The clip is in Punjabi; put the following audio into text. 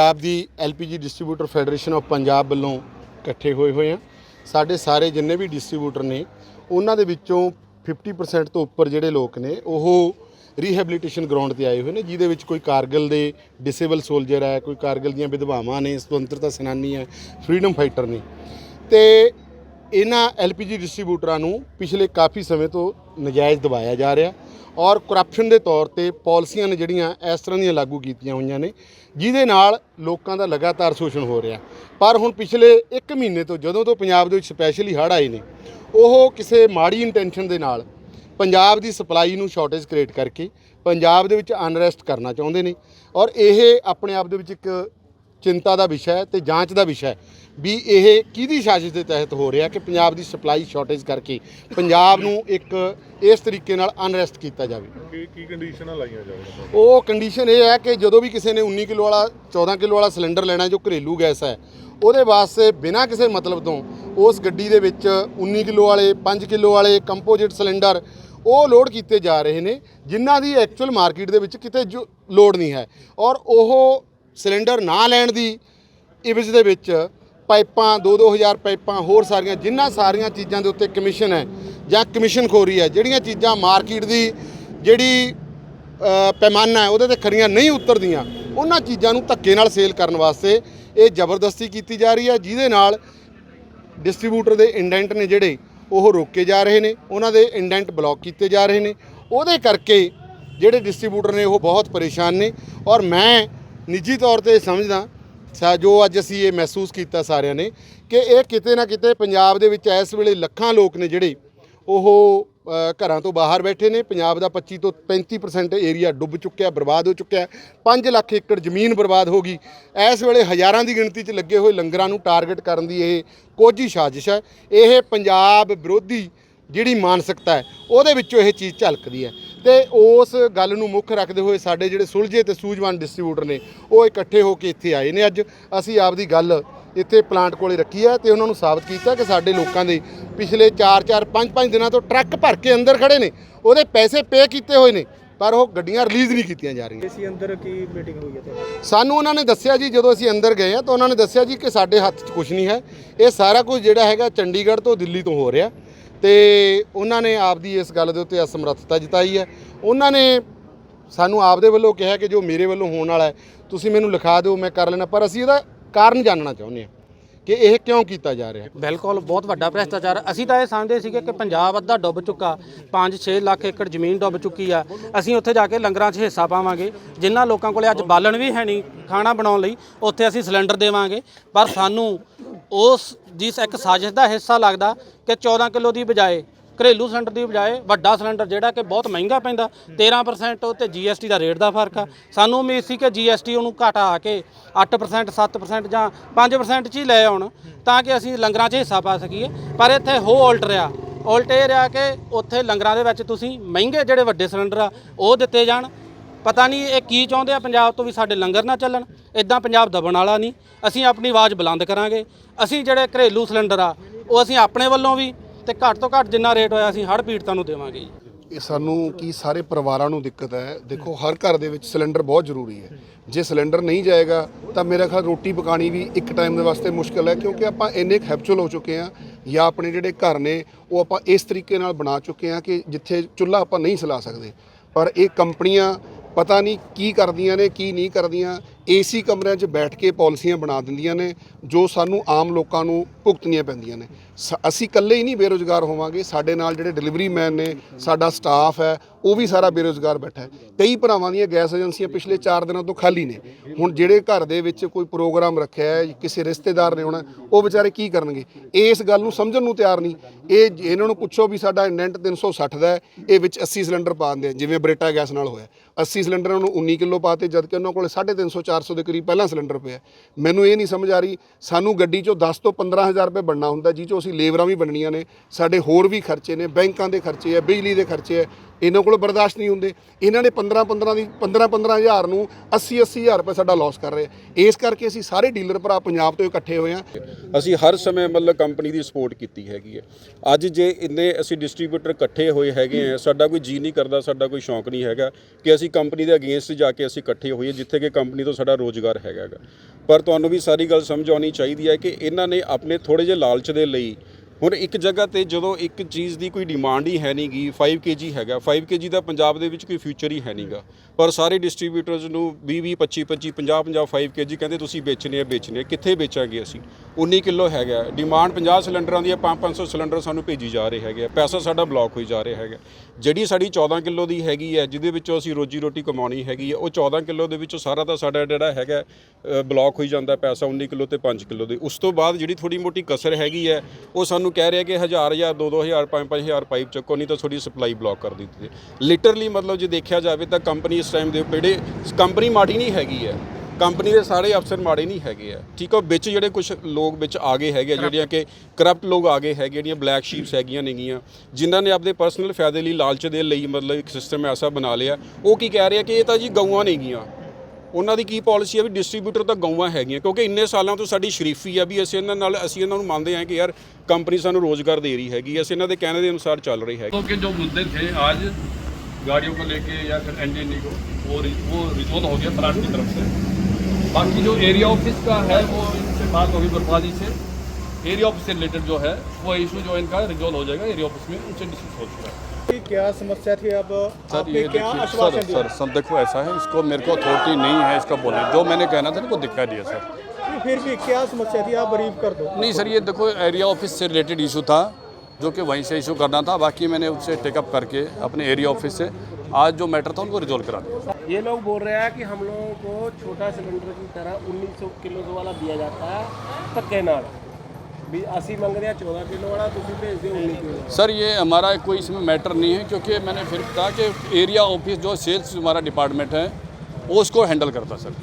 Punjab the LPG distributor federation of Punjab ਵੱਲੋਂ ਇਕੱਠੇ ਹੋਏ ਹੋਏ ਆ। ਸਾਡੇ ਸਾਰੇ ਜਿੰਨੇ ਵੀ ਡਿਸਟ੍ਰੀਬਿਊਟਰ ਨੇ, ਉਹਨਾਂ ਦੇ ਵਿੱਚੋਂ 50% ਤੋਂ ਉੱਪਰ ਜਿਹੜੇ ਲੋਕ ਨੇ, ਉਹ ਰੀਹੈਬਿਲਿਟੇਸ਼ਨ ਗਰਾਊਂਡ ਤੇ ਆਏ ਹੋਏ ਨੇ, ਜਿਹਦੇ ਵਿੱਚ ਕੋਈ ਕਾਰਗਿਲ ਦੇ ਡਿਸੇਬਲ ਸੋਲਜਰ ਹੈ, ਕੋਈ ਕਾਰਗਿਲ ਦੀਆਂ ਵਿਧਵਾਵਾਂ ਨੇ, ਸੁਤੰਤਰਤਾ ਸੈਨਾਨੀ ਹੈ ਫਰੀडम ਫਾਈਟਰ ਨੇ। ਤੇ ਇਹਨਾਂ ਐਲਪੀਜੀ ਡਿਸਟ੍ਰੀਬਿਊਟਰਾਂ ਨੂੰ ਪਿਛਲੇ ਕਾਫੀ ਸਮੇਂ ਤੋਂ ਨਜਾਇਜ਼ ਦਬਾਇਆ ਜਾ ਰਿਹਾ। ਔਰ ਕਰਪਸ਼ਨ ਦੇ ਤੌਰ ਤੇ ਪਾਲਿਸੀਆਂ ਨੇ ਜਿਹੜੀਆਂ ਇਸ ਤਰ੍ਹਾਂ ਦੀਆਂ ਲਾਗੂ ਕੀਤੀਆਂ ਹੋਈਆਂ ਨੇ, ਜਿਹਦੇ ਨਾਲ ਲੋਕਾਂ ਦਾ ਲਗਾਤਾਰ ਸ਼ੋਸ਼ਣ ਹੋ ਰਿਹਾ। ਪਰ ਹੁਣ ਪਿਛਲੇ 1 ਮਹੀਨੇ ਤੋਂ ਜਦੋਂ ਤੋਂ ਪੰਜਾਬ ਦੇ ਵਿੱਚ ਸਪੈਸ਼ਲੀ ਹੜ੍ਹ ਆਏ ਨੇ, ਉਹ ਕਿਸੇ ਮਾੜੀ ਇੰਟੈਂਸ਼ਨ ਦੇ ਨਾਲ ਪੰਜਾਬ ਦੀ ਸਪਲਾਈ ਨੂੰ ਸ਼ਾਰਟੇਜ ਕ੍ਰੀਏਟ ਕਰਕੇ ਪੰਜਾਬ ਦੇ ਵਿੱਚ ਅਨਰੈਸਟ ਕਰਨਾ ਚਾਹੁੰਦੇ ਨੇ। ਔਰ ਇਹ ਆਪਣੇ ਆਪ ਦੇ ਵਿੱਚ ਇੱਕ ਚਿੰਤਾ ਦਾ ਵਿਸ਼ਾ ਹੈ ਤੇ ਜਾਂਚ ਦਾ ਵਿਸ਼ਾ ਹੈ ਵੀ ਇਹ ਕਿਹਦੀ ਸਾਜ਼ਿਸ਼ ਦੇ ਤਹਿਤ ਹੋ ਰਿਹਾ ਕਿ ਪੰਜਾਬ ਦੀ ਸਪਲਾਈ ਸ਼ਾਰਟੇਜ ਕਰਕੇ ਪੰਜਾਬ ਨੂੰ ਇੱਕ ਇਸ ਤਰੀਕੇ ਨਾਲ ਅਨਰੈਸਟ ਕੀਤਾ ਜਾਵੇ। ਕੀ ਕੀ ਕੰਡੀਸ਼ਨਾਂ ਲਾਈਆਂ ਜਾਣ ਉਹ ਕੰਡੀਸ਼ਨ ਇਹ ਹੈ ਕਿ ਜਦੋਂ ਵੀ ਕਿਸੇ ਨੇ 19 ਕਿਲੋ ਵਾਲਾ 14 ਕਿਲੋ ਵਾਲਾ ਸਿਲੰਡਰ ਲੈਣਾ ਜੋ ਘਰੇਲੂ ਗੈਸ ਹੈ ਉਹਦੇ ਵਾਸਤੇ ਬਿਨਾਂ ਕਿਸੇ ਮਤਲਬ ਤੋਂ ਉਸ ਗੱਡੀ ਦੇ ਵਿੱਚ 19 ਕਿਲੋ ਵਾਲੇ 5 ਕਿਲੋ ਵਾਲੇ ਕੰਪੋਜ਼ਿਟ ਸਿਲੰਡਰ ਉਹ ਲੋਡ ਕੀਤੇ ਜਾ ਰਹੇ ਨੇ ਜਿਨ੍ਹਾਂ ਦੀ ਐਕਚੁਅਲ ਮਾਰਕੀਟ ਦੇ ਵਿੱਚ ਕਿਤੇ ਜੋ ਲੋਡ ਨਹੀਂ ਹੈ। ਔਰ ਉਹ ਸਿਲੰਡਰ ਨਾ ਲੈਣ ਦੀ ਇਵਜ਼ ਦੇ ਵਿੱਚ ਪਾਈਪਾਂ 2-2000 ਪਾਈਪਾਂ, ਹੋਰ ਸਾਰੀਆਂ ਜਿਨ੍ਹਾਂ ਸਾਰੀਆਂ ਚੀਜ਼ਾਂ ਦੇ ਉੱਤੇ ਕਮਿਸ਼ਨ ਹੈ ਜਾਂ ਕਮਿਸ਼ਨ ਖੋਰੀ ਹੈ, ਜਿਹੜੀਆਂ ਚੀਜ਼ਾਂ ਮਾਰਕੀਟ ਦੀ ਜਿਹੜੀ ਪੈਮਾਨਾ ਹੈ, ਉਹਦੇ ਤੇ ਖਰੀਆਂ ਨਹੀਂ ਉਤਰਦੀਆਂ, ਉਹਨਾਂ ਚੀਜ਼ਾਂ ਨੂੰ ਧੱਕੇ ਨਾਲ ਸੇਲ ਕਰਨ ਵਾਸਤੇ ਇਹ ਜ਼ਬਰਦਸਤੀ ਕੀਤੀ ਜਾ ਰਹੀ ਹੈ, ਜਿਹਦੇ ਨਾਲ ਡਿਸਟ੍ਰੀਬਿਊਟਰ ਦੇ ਇੰਡੈਂਟ ਨੇ ਜਿਹੜੇ, ਉਹ ਰੋਕੇ ਜਾ ਰਹੇ ਨੇ, ਉਹਨਾਂ ਦੇ ਇੰਡੈਂਟ ਬਲੌਕ ਕੀਤੇ ਜਾ ਰਹੇ ਨੇ, ਉਹਦੇ ਕਰਕੇ ਜਿਹੜੇ ਡਿਸਟ੍ਰੀਬਿਊਟਰ ਨੇ, ਉਹ ਬਹੁਤ ਪਰੇਸ਼ਾਨ ਨੇ ਔਰ ਮੈਂ ਨਿੱਜੀ ਤੌਰ ਤੇ ਸਮਝਦਾ, ਸਾ ਜੋ ਅੱਜ ਅਸੀਂ ਇਹ ਮਹਿਸੂਸ ਕੀਤਾ ਸਾਰਿਆਂ ਨੇ, ਕਿ ਇਹ ਕਿਤੇ ਨਾ ਕਿਤੇ ਪੰਜਾਬ ਦੇ ਵਿੱਚ ਇਸ ਵੇਲੇ ਲੱਖਾਂ ਲੋਕ ਨੇ ਜਿਹੜੇ ਉਹ ਘਰਾਂ ਤੋਂ ਬਾਹਰ ਬੈਠੇ ਨੇ, ਪੰਜਾਬ ਦਾ 25 ਤੋਂ 35% ਏਰੀਆ ਡੁੱਬ ਚੁੱਕਿਆ, ਬਰਬਾਦ ਹੋ ਚੁੱਕਿਆ 5 ਲੱਖ ਏਕੜ ਜ਼ਮੀਨ ਬਰਬਾਦ ਹੋ ਗਈ। ਇਸ ਵੇਲੇ ਹਜ਼ਾਰਾਂ ਦੀ ਗਿਣਤੀ 'ਚ ਲੱਗੇ ਹੋਏ ਲੰਗਰਾਂ ਨੂੰ ਟਾਰਗੇਟ ਕਰਨ ਦੀ ਇਹ ਕੋਝੀ ਸਾਜ਼ਿਸ਼ ਹੈ। ਇਹ ਪੰਜਾਬ ਵਿਰੋਧੀ ਜਿਹੜੀ ਮਾਨਸਿਕਤਾ ਹੈ, ਉਹਦੇ ਵਿੱਚੋਂ ਇਹ ਚੀਜ਼ ਝਲਕਦੀ ਹੈ। ਤੇ ਉਸ ਗੱਲ ਨੂੰ ਮੁੱਖ ਰੱਖਦੇ ਹੋਏ ਸਾਡੇ ਜਿਹੜੇ ਸੁਲਝੇ ਤੇ ਸੂਝਵਾਨ ਡਿਸਟ੍ਰੀਬਿਊਟਰ ਨੇ ਉਹ ਇਕੱਠੇ ਹੋ ਕੇ ਇੱਥੇ ਆਏ ਨੇ ਅੱਜ। ਅਸੀਂ ਆਪਦੀ ਗੱਲ ਇੱਥੇ ਪਲਾਂਟ ਕੋਲੇ ਰੱਖੀ ਹੈ ਤੇ ਉਹਨਾਂ ਨੂੰ ਸਾਬਤ ਕੀਤਾ ਕਿ ਸਾਡੇ ਲੋਕਾਂ ਦੇ ਪਿਛਲੇ 4-4 5-5 ਦਿਨਾਂ ਤੋਂ ਟਰੱਕ ਭਰ ਕੇ ਅੰਦਰ ਖੜੇ ਨੇ। ਉਹਦੇ ਪੈਸੇ ਪੇ ਕੀਤੇ ਹੋਏ ਨੇ ਪਰ ਉਹ ਗੱਡੀਆਂ ਰਿਲੀਜ਼ ਨਹੀਂ ਕੀਤੀਆਂ ਜਾ ਰਹੀਆਂ। ਏਸੀ ਅੰਦਰ ਕੀ ਮੀਟਿੰਗ ਹੋਈ ਹੈ ਤੁਹਾਡੀ? ਸਾਨੂੰ ਉਹਨਾਂ ਨੇ ਦੱਸਿਆ ਜੀ ਜਦੋਂ ਅਸੀਂ ਅੰਦਰ ਗਏ ਆ ਤਾਂ ਉਹਨਾਂ ਨੇ ਦੱਸਿਆ ਜੀ ਕਿ ਸਾਡੇ ਹੱਥ 'ਚ ਕੁਝ ਨਹੀਂ ਹੈ। ਇਹ ਸਾਰਾ ਕੁਝ ਜਿਹੜਾ ਹੈਗਾ ਚੰਡੀਗੜ੍ਹ ਤੋਂ ਦਿੱਲੀ ਤੋਂ ਹੋ ਰਿਹਾ। ਤੇ ਉਹਨਾਂ ਨੇ ਆਪਦੀ ਇਸ ਗੱਲ ਦੇ ਉੱਤੇ ਅਸਮਰੱਥਤਾ ਜਤਾਈ ਹੈ। ਉਹਨਾਂ ਨੇ ਸਾਨੂੰ ਆਪਦੇ ਵੱਲੋਂ ਕਿਹਾ ਕਿ ਜੋ ਮੇਰੇ ਵੱਲੋਂ ਹੋਣ ਵਾਲਾ ਹੈ, ਤੁਸੀਂ ਮੈਨੂੰ ਲਿਖਾ ਦਿਓ, ਮੈਂ ਕਰ ਲੈਣਾ ਪਰ ਅਸੀਂ ਇਹਦਾ ਕਾਰਨ ਜਾਣਨਾ ਚਾਹੁੰਦੇ ਹਾਂ ਕਿ ਇਹ ਕਿਉਂ ਕੀਤਾ ਜਾ ਰਿਹਾ ਬਿਲਕੁਲ, ਬਹੁਤ ਵੱਡਾ ਭ੍ਰਿਸ਼ਟਾਚਾਰ। ਅਸੀਂ ਤਾਂ ਇਹ ਸਮਝਦੇ ਸੀਗੇ ਕਿ ਪੰਜਾਬ ਅੱਧਾ ਡੁੱਬ ਚੁੱਕਾ 5-6 ਲੱਖ ਏਕੜ ਜ਼ਮੀਨ ਡੁੱਬ ਚੁੱਕੀ ਆ। ਅਸੀਂ ਉੱਥੇ ਜਾ ਕੇ ਲੰਗਰਾਂ 'ਚ ਹਿੱਸਾ ਪਾਵਾਂਗੇ। ਜਿਨ੍ਹਾਂ ਲੋਕਾਂ ਕੋਲੇ ਅੱਜ ਬਾਲਣ ਵੀ ਹੈ ਨਹੀਂ, ਖਾਣਾ ਬਣਾਉਣ ਲਈ, ਉੱਥੇ ਅਸੀਂ ਸਿਲੰਡਰ ਦੇਵਾਂਗੇ। ਪਰ ਸਾਨੂੰ ਉਸ ਜਿਸ ਇੱਕ ਸਾਜ਼ਿਸ਼ ਦਾ ਹਿੱਸਾ ਲੱਗਦਾ ਕਿ 14 ਕਿਲੋ ਦੀ ਬਜਾਏ, ਘਰੇਲੂ ਸਿਲੰਡਰ ਦੀ ਬਜਾਏ ਵੱਡਾ ਸਿਲੰਡਰ ਜਿਹੜਾ ਕਿ ਬਹੁਤ ਮਹਿੰਗਾ ਪੈਂਦਾ 13% ਉਹ ਤੇ GST ਦਾ ਰੇਟ ਦਾ ਫ਼ਰਕ ਆ। ਸਾਨੂੰ ਉਮੀਦ ਸੀ ਕਿ GST ਉਹਨੂੰ ਘਟਾ ਕੇ 8% 7% ਜਾਂ 5% ਚ ਹੀ ਲੈ ਆਉਣ ਤਾਂ ਕਿ ਅਸੀਂ ਲੰਗਰਾਂ 'ਚ ਹਿੱਸਾ ਪਾ ਸਕੀਏ। ਪਰ ਇੱਥੇ ਹੋ ਉਲਟ ਰਿਹਾ। ਉਲਟ ਇਹ ਰਿਹਾ ਕਿ ਉੱਥੇ ਲੰਗਰਾਂ ਦੇ ਵਿੱਚ ਤੁਸੀਂ ਮਹਿੰਗੇ ਜਿਹੜੇ ਵੱਡੇ ਸਿਲੰਡਰ ਆ, ਉਹ ਦਿੱਤੇ ਜਾਣ। ਪਤਾ ਨਹੀਂ ਇਹ ਕੀ ਚਾਹੁੰਦੇ ਆ, ਪੰਜਾਬ ਤੋਂ ਵੀ ਸਾਡੇ ਲੰਗਰ ਨਾ ਚੱਲਣ ਇਦਾਂ ਪੰਜਾਬ ਦਬਣ ਵਾਲਾ ਨਹੀਂ। ਅਸੀਂ ਆਪਣੀ ਆਵਾਜ਼ ਬੁਲੰਦ ਕਰਾਂਗੇ। ਅਸੀਂ ਜਿਹੜੇ ਘਰੇਲੂ ਸਿਲੰਡਰ ਆ, ਉਹ ਅਸੀਂ ਆਪਣੇ ਵੱਲੋਂ ਵੀ, ਤੇ ਘੱਟ ਤੋਂ ਘੱਟ ਜਿੰਨਾ ਰੇਟ ਹੋਇਆ ਅਸੀਂ ਹੜ੍ਹ ਪੀੜਤਾਂ ਨੂੰ ਦੇਵਾਂਗੇ ਜੀ। ਇਹ ਸਾਨੂੰ ਕੀ ਸਾਰੇ ਪਰਿਵਾਰਾਂ ਨੂੰ ਦਿੱਕਤ ਹੈ? ਦੇਖੋ, ਹਰ ਘਰ ਦੇ ਵਿੱਚ ਸਿਲੰਡਰ ਬਹੁਤ ਜ਼ਰੂਰੀ ਹੈ। ਜੇ ਸਿਲੰਡਰ ਨਹੀਂ ਜਾਏਗਾ, ਤਾਂ ਮੇਰਾ ਖਿਆਲ ਰੋਟੀ ਪਕਾਣੀ ਵੀ ਇੱਕ ਟਾਈਮ ਦੇ ਵਾਸਤੇ ਮੁਸ਼ਕਲ ਹੈ, ਕਿਉਂਕਿ ਆਪਾਂ ਇੰਨੇ ਹੈਬਚੁਅਲ ਹੋ ਚੁੱਕੇ ਹਾਂ, ਜਾਂ ਆਪਣੇ ਜਿਹੜੇ ਘਰ ਨੇ, ਉਹ ਆਪਾਂ ਇਸ ਤਰੀਕੇ ਨਾਲ ਬਣਾ ਚੁੱਕੇ ਹਾਂ ਕਿ ਜਿੱਥੇ ਚੁੱਲ੍ਹਾ ਆਪਾਂ ਨਹੀਂ ਸਲਾ ਸਕਦੇ। ਪਰ ਇਹ ਕੰਪਨੀਆਂ ਪਤਾ ਨਹੀਂ ਕੀ ਕਰਦੀਆਂ ਨੇ ਕੀ ਨਹੀਂ ਕਰਦੀਆਂ। ਏਸੀ ਕਮਰਿਆਂ 'ਚ ਬੈਠ ਕੇ ਪਾਲਿਸੀਆਂ ਬਣਾ ਦਿੰਦੀਆਂ ਨੇ, ਜੋ ਸਾਨੂੰ ਆਮ ਲੋਕਾਂ ਨੂੰ ਭੁਗਤਣੀਆਂ ਪੈਂਦੀਆਂ ਨੇ। ਸ- ਅਸੀਂ ਇਕੱਲੇ ਹੀ ਨਹੀਂ ਬੇਰੋਜ਼ਗਾਰ ਹੋਵਾਂਗੇ, ਸਾਡੇ ਨਾਲ ਜਿਹੜੇ ਡਿਲੀਵਰੀ ਮੈਨ ਨੇ, ਸਾਡਾ ਸਟਾਫ ਹੈ, ਉਹ ਵੀ ਸਾਰਾ ਬੇਰੋਜ਼ਗਾਰ ਬੈਠਾ ਹੈ। ਕਈ ਭਰਾਵਾਂ ਦੀਆਂ ਗੈਸ ਏਜੰਸੀਆਂ ਪਿਛਲੇ 4 ਦਿਨਾਂ ਤੋਂ ਖਾਲੀ ਨੇ। ਹੁਣ ਜਿਹੜੇ ਘਰ ਦੇ ਵਿੱਚ ਕੋਈ ਪ੍ਰੋਗਰਾਮ ਰੱਖਿਆ ਹੈ, ਕਿਸੇ ਰਿਸ਼ਤੇਦਾਰ ਨੇ ਆਉਣਾ, ਉਹ ਵਿਚਾਰੇ ਕੀ ਕਰਨਗੇ? ਇਸ ਗੱਲ ਨੂੰ ਸਮਝਣ ਨੂੰ ਤਿਆਰ ਨਹੀਂ। ਇਹ ਇਹਨਾਂ ਨੂੰ ਪੁੱਛੋ ਵੀ ਸਾਡਾ ਇੰਡੈਂਟ 360 ਦਾ ਹੈ, ਇਹ ਵਿੱਚ 80 ਸਿਲੰਡਰ ਪਾ ਦਿੰਦੇ ਆ, ਜਿਵੇਂ ਬਰੇਟਾ ਗੈਸ ਨਾਲ ਹੋਇਆ। 80 ਸਿਲੰਡਰਾਂ ਨੂੰ 19 ਕਿਲੋ ਪਾਤੇ ਜਦ ਕਿ ਉਹਨਾਂ ਕੋਲ 350 400 ਦੇ ਕਰੀਬ ਪਹਿਲਾਂ ਸਿਲੰਡਰ ਪਿਆ ਮੈਨੂੰ ਇਹ ਨਹੀਂ ਸਮਝ ਆ ਰਹੀ, ਸਾਨੂੰ ਗੱਡੀ ਚੋਂ 10 ਤੋਂ 15000 ਰੁਪਏ ਬਣਨਾ ਹੁੰਦਾ, ਜਿਹ ਚੋਂ ਅਸੀਂ ਲੇਬਰਾਂ ਵੀ ਬਣਨੀਆਂ ਨੇ, ਸਾਡੇ ਹੋਰ ਵੀ ਖਰਚੇ ਨੇ, ਬੈਂਕਾਂ ਦੇ ਖਰਚੇ ਆ ਬਿਜਲੀ ਦੇ ਖਰਚੇ ਆ ਇਹਨਾਂ ਕੋਲ ਬਰਦਾਸ਼ਤ ਨਹੀਂ ਹੁੰਦੇ। ਇਹਨਾਂ ਨੇ 15 15 ਦੀ 15 15000 ਨੂੰ 80 80000 ਰੁਪਏ ਸਾਡਾ ਲਾਸ ਕਰ ਰਹੇ ਇਸ ਕਰਕੇ ਅਸੀਂ ਸਾਰੇ ਡੀਲਰ ਭਰਾ ਪੰਜਾਬ ਤੋਂ ਇਕੱਠੇ ਹੋਏ ਆ ਅਸੀਂ ਹਰ ਸਮੇਂ ਮਤਲਬ ਕੰਪਨੀ ਦੀ ਸਪੋਰਟ ਕੀਤੀ ਹੈਗੀ ਹੈ। ਅੱਜ ਜੇ ਇੰਨੇ ਅਸੀਂ ਡਿਸਟ੍ਰੀਬਿਊਟਰ ਇਕੱਠੇ ਹੋਏ ਹੈਗੇ ਆ ਸਾਡਾ ਕੋਈ ਜੀ ਨਹੀਂ ਕਰਦਾ, ਸਾਡਾ ਕੋਈ ਸ਼ੌਂਕ ਨਹੀਂ ਹੈਗਾ ਕਿ ਅਸੀਂ ਕੰਪਨੀ ਦੇ ਅਗੇਂਸਟ ਜਾ ਕੇ ਅਸੀਂ ਇਕੱਠੇ ਹੋਈਏ, ਜਿੱਥੇ ਕਿ ਕੰਪਨੀ ਤੋਂ ਸਾਡਾ ਰੋਜ਼ਗਾਰ ਹੈਗਾ ਗਾ। ਪਰ ਤੁਹਾਨੂੰ ਵੀ ਸਾਰੀ ਗੱਲ ਸਮਝ ਆਉਣੀ ਚਾਹੀਦੀ ਹੈ ਕਿ ਇਹਨਾਂ ਨੇ ਆਪਣੇ ਥੋੜੇ ਜਿਹੇ ਲਾਲਚ ਦੇ ਲਈ ਹੁਣ ਇੱਕ ਜਗ੍ਹਾ ਤੇ ਜਦੋਂ ਇੱਕ ਚੀਜ਼ ਦੀ ਕੋਈ ਡਿਮਾਂਡ ਹੀ ਹੈ ਨਹੀਂਗੀ 5 kg ਹੈਗਾ 5 kg ਦਾ ਪੰਜਾਬ ਦੇ ਵਿੱਚ ਕੋਈ ਫਿਊਚਰ ਹੀ ਹੈ ਨਹੀਂਗਾ ਪਰ ਸਾਰੇ ਡਿਸਟ੍ਰੀਬਿਊਟਰਸ ਨੂੰ 20 20 25 25 50 50 5 kg ਕਹਿੰਦੇ ਤੁਸੀਂ ਵੇਚਣੇ ਆ, ਵੇਚਣੇ ਕਿੱਥੇ ਵੇਚਾਂਗੇ ਅਸੀਂ? 19 ਕਿਲੋ ਹੈਗਾ ਡਿਮਾਂਡ 50 ਸਿਲੰਡਰਾਂ ਦੀ ਹੈ 5 500 ਸਿਲੰਡਰ ਸਾਨੂੰ ਭੇਜੀ ਜਾ ਰਹੇ ਹੈਗੇ ਆ। ਪੈਸਾ ਸਾਡਾ ਬਲੌਕ ਹੋਈ ਜਾ ਰਿਹਾ ਹੈਗਾ ਜਿਹੜੀ ਸਾਡੀ 14 ਕਿਲੋ ਦੀ ਹੈਗੀ ਹੈ, ਜਿਹਦੇ ਵਿੱਚੋਂ ਅਸੀਂ ਰੋਜੀ ਰੋਟੀ ਕਮਾਉਣੀ ਹੈਗੀ ਹੈ, ਉਹ 14 ਕਿਲੋ ਦੇ ਵਿੱਚੋਂ ਸਾਰਾ ਤਾਂ ਸਾਡਾ ਜਿਹੜਾ ਹੈਗਾ ਬਲੌਕ ਹੋਈ ਜਾਂਦਾ ਪੈਸਾ 19 ਕਿਲੋ ਤੇ 5 ਕਿਲੋ ਦੇ। ਉਸ ਤੋਂ ਬਾਅਦ ਜਿਹੜੀ ਥੋੜੀ ਮੋਟੀ ਕਸਰ ਹੈਗੀ ਹੈ, ਉਹ ਸਾਨੂੰ ਕਹਿ ਰਿਹਾ ਕਿ 1000 1000 2 2000 5 5000 ਪਾਈਪ ਚੱਕੋ, ਨਹੀਂ ਤਾਂ ਤੁਹਾਡੀ ਸਪਲਾਈ ਬਲੌਕ ਕਰ ਦਿੱਤੀ ਹੈ ਲਿਟਰਲੀ ਮਤਲਬ ਜੇ ਦੇਖਿਆ ਜਾਵੇ ਤਾਂ ਕੰਪਨੀ ਟਾਈਮ ਦੇ ਜਿਹੜੇ ਕੰਪਨੀ ਮਾੜੀ ਨਹੀਂ ਹੈਗੀ ਹੈ ਕੰਪਨੀ ਦੇ ਸਾਰੇ ਅਫਸਰ ਮਾੜੇ ਨਹੀਂ ਹੈਗੇ ਆ ਠੀਕ ਆ ਵਿੱਚ ਜਿਹੜੇ ਕੁਝ ਲੋਕ ਵਿੱਚ ਆ ਗਏ ਹੈਗੇ ਆ ਜਿਹੜੀਆਂ ਕਿ ਕਰਪਟ ਲੋਕ ਆ ਗਏ ਹੈਗੇ ਜਿਹੜੀਆਂ ਬਲੈਕ ਸ਼ੀਪਸ ਹੈਗੀਆਂ ਨੇਗੀਆਂ ਜਿਨ੍ਹਾਂ ਨੇ ਆਪਣੇ ਪਰਸਨਲ ਫਾਇਦੇ ਲਈ ਲਾਲਚ ਦੇ ਲਈ ਮਤਲਬ ਇੱਕ ਸਿਸਟਮ ਐਸਾ ਬਣਾ ਲਿਆ ਉਹ ਕੀ ਕਹਿ ਰਿਹਾ ਕਿ ਇਹ ਤਾਂ ਜੀ ਗਊਆਂ ਨੇਗੀਆਂ। ਉਹਨਾਂ ਦੀ ਕੀ ਪਾਲਿਸੀ ਹੈ ਵੀ ਡਿਸਟ੍ਰੀਬਿਊਟਰ ਤਾਂ ਗਊਆਂ ਹੈਗੀਆਂ ਕਿਉਂਕਿ ਇੰਨੇ ਸਾਲਾਂ ਤੋਂ ਸਾਡੀ ਸ਼ਰੀਫੀ ਆ ਵੀ ਅਸੀਂ ਇਹਨਾਂ ਨਾਲ ਅਸੀਂ ਇਹਨਾਂ ਨੂੰ ਮੰਨਦੇ ਹਾਂ ਕਿ ਯਾਰ ਕੰਪਨੀ ਸਾਨੂੰ ਰੋਜ਼ਗਾਰ ਦੇ ਰਹੀ ਹੈਗੀ ਅਸੀਂ ਇਹਨਾਂ ਦੇ ਕਹਿਣ ਦੇ ਅਨੁਸਾਰ ਚੱਲ ਰਹੀ ਹੈਗੀ। ਕਿਉਂਕਿ ਜੋ ਮੁੱਦੇ ਥੇ ਅੱਜ गाड़ियों को लेके या फिर एनडीएनई को वो रि- वो रिजोल्व हो गया प्लांट की तरफ़ से। बाकी जो एरिया ऑफ़िस का है वो इनसे बात होगी बर्फाजी से। एरिया ऑफ़िस से रिलेटेड जो है वो इशू जो इनका रिजोल्व हो जाएगा एरिया ऑफ़िस में उनसे डिस्कस हो चुका है। क्या समस्या थी अब? सर ये क्या सर सर सब देखो ऐसा है इसको मेरे को अथॉरिटी नहीं है इसका बोलने। जो मैंने कहना था ना वो दिखा दिया सर। फिर भी क्या समस्या थी? आप ब्रीफ कर दो। नहीं सर ये देखो एरिया ऑफ़िस से रिलेटेड इशू था। जो कि वहीं से इशू करना था। बाकी मैंने उससे टेकअप करके अपने एरिया ऑफ़िस से आज जो मैटर था उनको रिजोल्व करा दिया। ये लोग बोल रहे हैं कि हम लोगों को छोटा सिलेंडर की तरह 1900 किलो वाला दिया जाता है धक्के नाल। भी अस्सी मंग रहे हैं चौदह किलो वाला तुम भेज दो उन्नीस किलो। सर ये हमारा कोई इसमें मैटर नहीं है क्योंकि मैंने फिर कहा कि एरिया ऑफ़िस जो सेल्स हमारा डिपार्टमेंट है उसको हैंडल करता सर